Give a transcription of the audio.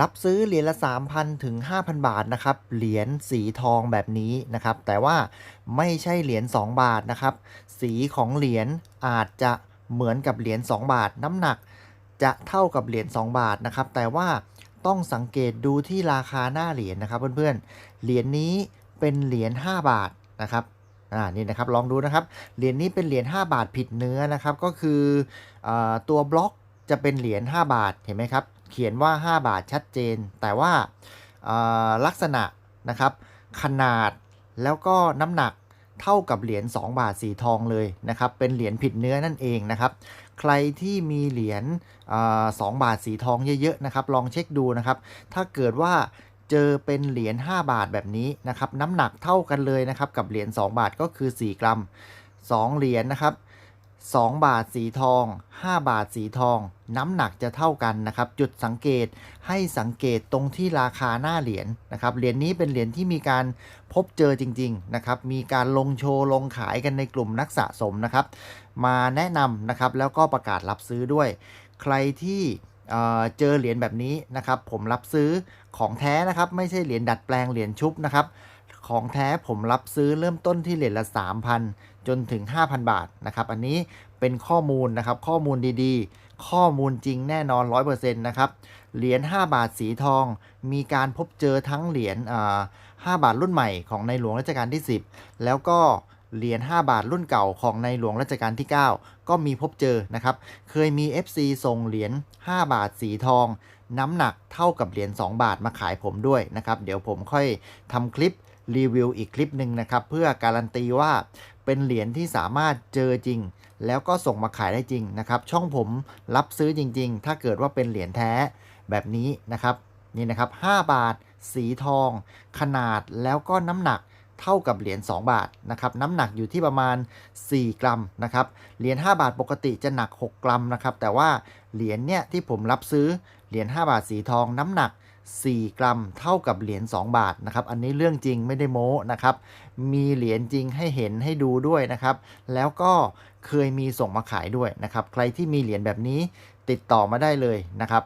รับซื้อเหรียญละ 3,000 ถึง 5,000 บาทนะครับ เหรียญสีทองแบบนี้นะครับ แต่ว่าไม่ใช่เหรียญ2บาทนะครับ สีของเหรียญอาจจะเหมือนกับเหรียญ2บาท น้ำหนักจะเท่ากับเหรียญ2บาทนะครับ แต่ว่าต้องสังเกตดูที่ราคาหน้าเหรียญนะครับเพื่อนๆ เหรียญนี้เป็นเหรียญ5บาทนะครับอ่านี่นะครับลองดูนะครับ เหรียญนี้เป็นเหรียญ5บาทผิดเนื้อนะครับ ก็คืออตัวบล็อกจะเป็นเหรียญ5บาทเห็นไหมครับ เขียนว่า 5 บาทชัดเจน แต่ว่าลักษณะนะครับขนาดแล้วก็น้ำหนักเท่ากับเหรียญ2 บาทสีทองเลยนะครับ เป็นเหรียญผิดเนื้อนั่นเองนะครับ ใครที่มีเหรียญอา2บาทสีทองเยอะๆนะครับ ลองเช็คดูนะครับ ถ้าเกิดว่าเจอเป็นเหรียญ5บาทแบบนี้นะครับ น้ำหนักเท่ากันเลยนะครับ กับเหรียญ2บาทก็คือ 4 กรัม 2 เหรียญนะครับ 2 บาทสีทอง 5 บาทสีทอง น้ำหนักจะเท่ากันนะครับ จุดสังเกตให้สังเกตตรงที่ราคาหน้าเหรียญนะครับ เหรียญนี้เป็นเหรียญที่มีการพบเจอจริงๆนะครับ มีการลงโชว์ลงขายกันในกลุ่มนักสะสมนะครับ มาแนะนำนะครับ แล้วก็ประกาศรับซื้อด้วย ใครที่เจอเหรียญแบบนี้นะครับ ผมรับซื้อของแท้นะครับ ไม่ใช่เหรียญดัดแปลงเหรียญชุบนะครับ ของแท้ผมรับซื้อเริ่มต้นที่เหรียญละ 3,000 จนถึง 5,000 บาทนะครับ อันนี้เป็นข้อมูลนะครับ ข้อมูลดีๆ ข้อมูลจริงแน่นอน 100%นะครับ เหรียญ 5 บาทสีทอง มีการพบเจอทั้งเหรียญอ่า5บาทรุ่นใหม่ของในหลวงรัชกาลที่ 10 แล้วก็เหรียญ 5 บาทรุ่นเก่าของในหลวงรัชกาลที่ 9 ก็มีพบเจอนะครับ เคยมี FC ส่งเหรียญ 5 บาทสีทอง น้ำหนักเท่ากับเหรียญ 2 บาทมาขายผมด้วยนะครับ เดี๋ยวผมค่อยทำคลิป รีวิวอีกคลิปหนึ่งนะครับ เพื่อการันตีว่าเป็นเหรียญที่สามารถเจอจริง แล้วก็ส่งมาขายได้จริงนะครับ ช่องผมรับซื้อจริง ๆ ถ้าเกิดว่าเป็นเหรียญแท้แบบนี้นะครับนี่นะครับ 5 บาท สีทอง ขนาดแล้วก็น้ำหนักเท่ากับเหรียญ2บาทนะครับน้ำหนักอยู่ที่ประมาณ 4 กรัมนะครับเหรียญ5บาทปกติจะหนัก 6 กรัมนะครับแต่ว่า เหรียญเนี่ยที่ผมรับซื้อเหรียญ5บาทสีทองน้ำหนัก 4 กรัมเท่ากับเหรียญ2บาทนะครับ อันนี้เรื่องจริงไม่ได้โม้นะครับ มีเหรียญจริงให้เห็นให้ดูด้วยนะครับ แล้วก็เคยมีส่งมาขายด้วยนะครับ ใครที่มีเหรียญแบบนี้ติดต่อมาได้เลยนะครับ